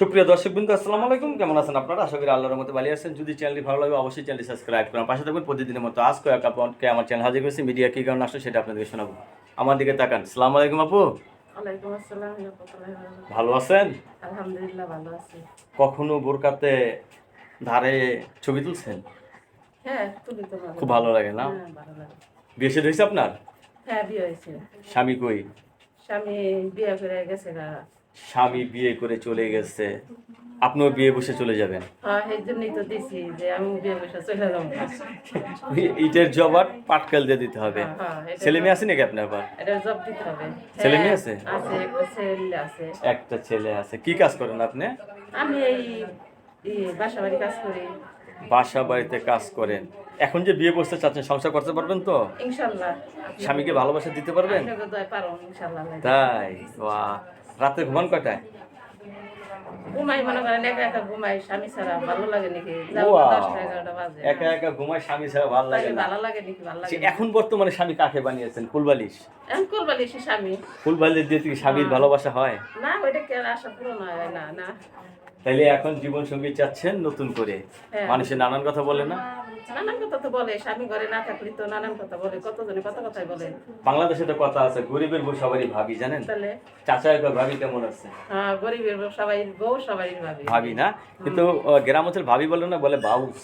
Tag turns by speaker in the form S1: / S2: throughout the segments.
S1: সুপ্রিয় দর্শক বিন্দু আসসালামু আলাইকুম। কেমন আছেন আপনারা? আশা করি আল্লাহর মতো ভালো আছেন। যদি চ্যানেলটি ভালো লাগে অবশ্যই চ্যানেলটি সাবস্ক্রাইব করুন। পাশে থাকবেন প্রতিদিনের মতো আজ কয়েক আপনাকে আমার চ্যানেল হাজির করেছি মিডিয়া কী কারণ আসলে সেটা আপনাদেরকে শোনাবো। আমার দিকে তাকান। সালাম আলাইকুম আপু। ভালো আছেন?
S2: আলহামদুলিল্লাহ ভালো আছি।
S1: কখনো বোরকাতে ধারে ছবি তুলছেন?
S2: হ্যাঁ
S1: খুব ভালো লাগে না?
S2: হ্যাঁ ভালো
S1: বিয়ে হয়েছে আপনার?
S2: হ্যাঁ বিয়ে হয়েছে।
S1: স্বামী কই?
S2: স্বামী বিয়ে করে গেছে
S1: স্বামী বিয়ে করে চলে গেছে। আপনিও বিয়ে বসে চলে যাবেন। ইটের জবাট পাটকেল দিয়ে দিতে হবে।
S2: হ্যাঁ, হ্যাঁ,
S1: ছেলে মেয়ে আছে নাকি আপনার আবার? ছেলে মেয়ে
S2: হ্যাঁ,
S1: আছে?
S2: আছে। একটা ছেলে আছে।
S1: কি কাজ করেন আপনি?
S2: আমি এই এই বাসা বাড়ি কাজ করি।
S1: বাসা বাড়িতে কাজ করেন। এখন যে বিয়ে বসতে চাচ্ছেন সংসার করতে পারবেন তো? স্বামীকে ভালোবাসা দিতে পারবেন? তাই? বাহ। রাতে ঘুমান কয়টায়?
S2: ঘুমাই মনে করেন একা একা ঘুমাই স্বামী ছাড়া ভালো লাগে নাকি? যাও
S1: Wow.
S2: দশটা এগারোটা বাজে।
S1: একা একা ঘুমায় স্বামী ছাড়া ভালো লাগে
S2: লাগে ভালো লাগে নাকি? ভালো লাগে
S1: এখন বর্তমানে স্বামী কাকে বানিয়েছেন? ফুলবালিশ।
S2: এখন করবালি স্বামী।
S1: ফুলবালিশ দিয়ে কি স্বামীর ভালোবাসা হয়?
S2: না ওইটা কে আশা পূরণ হয়? না না।
S1: তাইলে এখন জীবন সঙ্গী চাচ্ছেন নতুন করে?
S2: হ্যাঁ।
S1: মানুষের নানান কথা বলে না?
S2: নানান কথা তো বলে স্বামী ঘরে না থাকলে তো নানান কথা বলে কতজনে কত কথাই বলে।
S1: বাংলাদেশে তো কথা আছে গরিবের বউ সবারই ভাবি জানেন?
S2: তাহলে?
S1: চাচা ভাবি কেমন আছে?
S2: হ্যাঁ গরিবের বউ সবাই বউ সবাই ভাবি।
S1: না? কিন্তু গ্রাম অঞ্চল ভাবি বলে না বলে বাউস।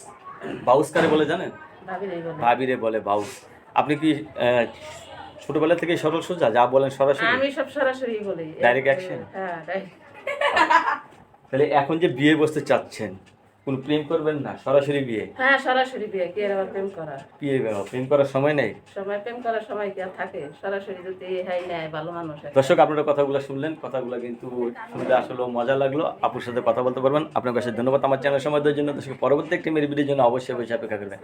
S1: বাউস কারে বলে জানেন?
S2: ভাবি রে বলে।
S1: ভাবিরে বলে বাউস। আপনি কি ছোটবেলা থেকে সরল সোজা? যা বলেন সরাসরি।
S2: আমি সব সরাসরি বলি।
S1: ডাইরেক্ট অ্যাকশন
S2: হ্যাঁ
S1: তাহলে এখন যে বিয়ে বসতে চাচ্ছেন কোন প্রেম করবেন না? সরাসরি বিয়ে?
S2: হ্যাঁ সরাসরি বিয়ে। কে আবার প্রেম করা।
S1: বিয়ে বেরো প্রেম করার সময় নেই?
S2: সময় প্রেম করার সময় কি আর থাকে? সরাসরি যদি হাই নেয় ভালো মানুষ
S1: দর্শক আপনারা কথাগুলো শুনলেন কথাগুলো কিন্তু শুনতে আসলে মজা লাগল। আপুর সাথে কথা বলতে পারবেন। আপনার কাছে ধন্যবাদ। আমার চ্যানেল সময় দেওয়ার জন্য দর্শক পরবর্তী একটি মেরি ভিডিওর জন্য অবশ্যই অবশ্যই অপেক্ষা করবেন।